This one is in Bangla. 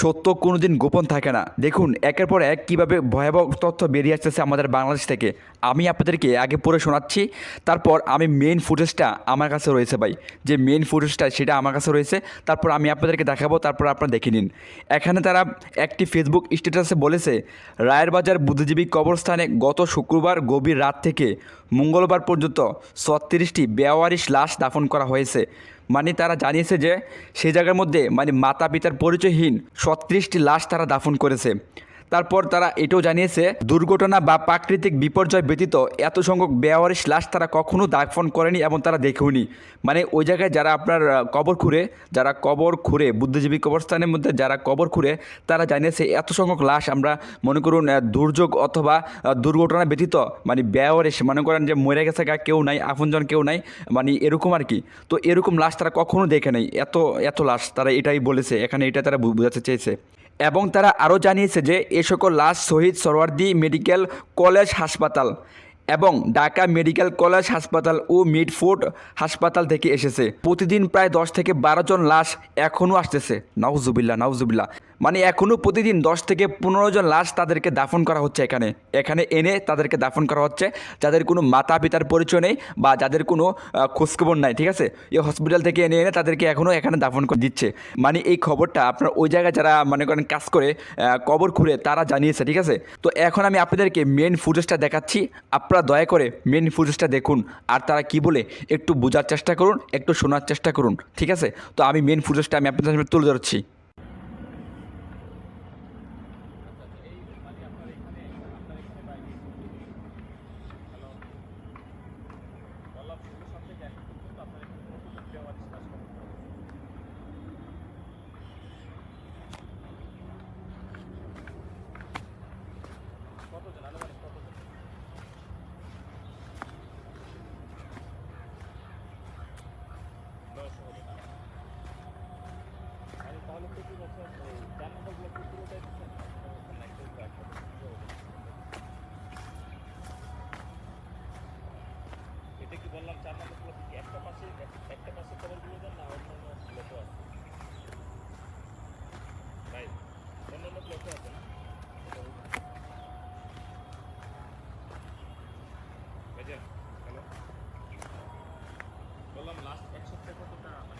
সত্য কোনোদিন গোপন থাকে না। দেখুন, একের পর এক কীভাবে ভয়াবহ তথ্য বেরিয়ে আসতেছে আমাদের বাংলাদেশ থেকে। আমি আপনাদেরকে আগে পড়ে শোনাচ্ছি, তারপর আমি মেইন ফুটেজটা আমার কাছে রয়েছে ভাই। যে মেইন ফুটেজটা সেটা আমার কাছে রয়েছে। তারপর আমি আপনাদেরকে দেখাবো, তারপর আপনারা দেখে নিন। এখানে তারা একটি ফেসবুক স্ট্যাটাসে বলেছে রায়ের বাজার বুদ্ধিজীবী কবরস্থানে গত শুক্রবার গভীর রাত থেকে মঙ্গলবার পর্যন্ত ছত্রিশটি বেওয়ারিশ লাশ দাফন করা হয়েছে। মানে তারা জানিয়েছে যে সেই জায়গার মধ্যে মানে মাতা পিতার পরিচয়হীন সত্রিশটি লাশ তারা দাফন করেছে। তারপর তারা এটাও জানিয়েছে, দুর্ঘটনা বা প্রাকৃতিক বিপর্যয় ব্যতীত এত সংখ্যক বেওয়ারিশ লাশ তারা কখনো দাফন করেনি এবং তারা দেখেওনি। মানে ওই জায়গায় যারা আপনার কবর খুঁড়ে, যারা কবর খুঁড়ে, বুদ্ধিজীবী কবরস্থানের মধ্যে যারা কবর খুঁড়ে, তারা জানিয়েছে এত সংখ্যক লাশ আমরা মনে করুন দুর্যোগ অথবা দুর্ঘটনা ব্যতীত মানে বেওয়ারিশ মনে করেন যে মরে গেছে গা কেউ নাই, আপনজন কেউ নাই মানে এরকম আর কি। তো এরকম লাশ তারা কখনো দেখে নাই। এত এত লাশ তারা এটাই বলেছে, এখানে এটা তারা বোঝাতে চেয়েছে। এবং তারা আরও জানিয়েছে যে এ সকল লাশ শহীদ সরওয়ার্দি মেডিকেল কলেজ হাসপাতাল এবং ঢাকা মেডিকেল কলেজ হাসপাতাল ও মিডফোর্ড হাসপাতাল থেকে এসেছে। প্রতিদিন প্রায় দশ থেকে বারো জন লাশ এখনও আসতেছে। নাউজুবিল্লা নাউজুবিল্লা মানে এখনও প্রতিদিন দশ থেকে পনেরো জন লাশ তাদেরকে দাফন করা হচ্ছে এখানে। এখানে এনে তাদেরকে দাফন করা হচ্ছে। যাদের কোনো মাতা পিতার পরিচয় নেই বা যাদের কোনো খোঁজখবর নাই, ঠিক আছে? এই হসপিটাল থেকে এনে এনে তাদেরকে এখনও এখানে দাফন করে দিচ্ছে। মানে এই খবরটা আপনার ওই জায়গায় যারা মনে করেন কাজ করে কবর খুঁড়ে তারা জানিয়েছে, ঠিক আছে? তো এখন আমি আপনাদেরকে মেন ফুটেজটা দেখাচ্ছি। আপনারা দয়া করে মেন ফুটেজটা দেখুন। আর তারা কি বলে একটু বোঝার চেষ্টা করুন, একটু শোনার চেষ্টা করুন, ঠিক আছে? তো আমি মেন ফুটেজটা আমি আপনাদের সামনে তুলে ধরছি। একটা পাশে একটা পাশে খবরগুলো দেন, না অন্যান্য লোকও আছে। তাই অন্যান্য লোকও আছে বললাম লাস্ট এক সপ্তাহ কতটা মানে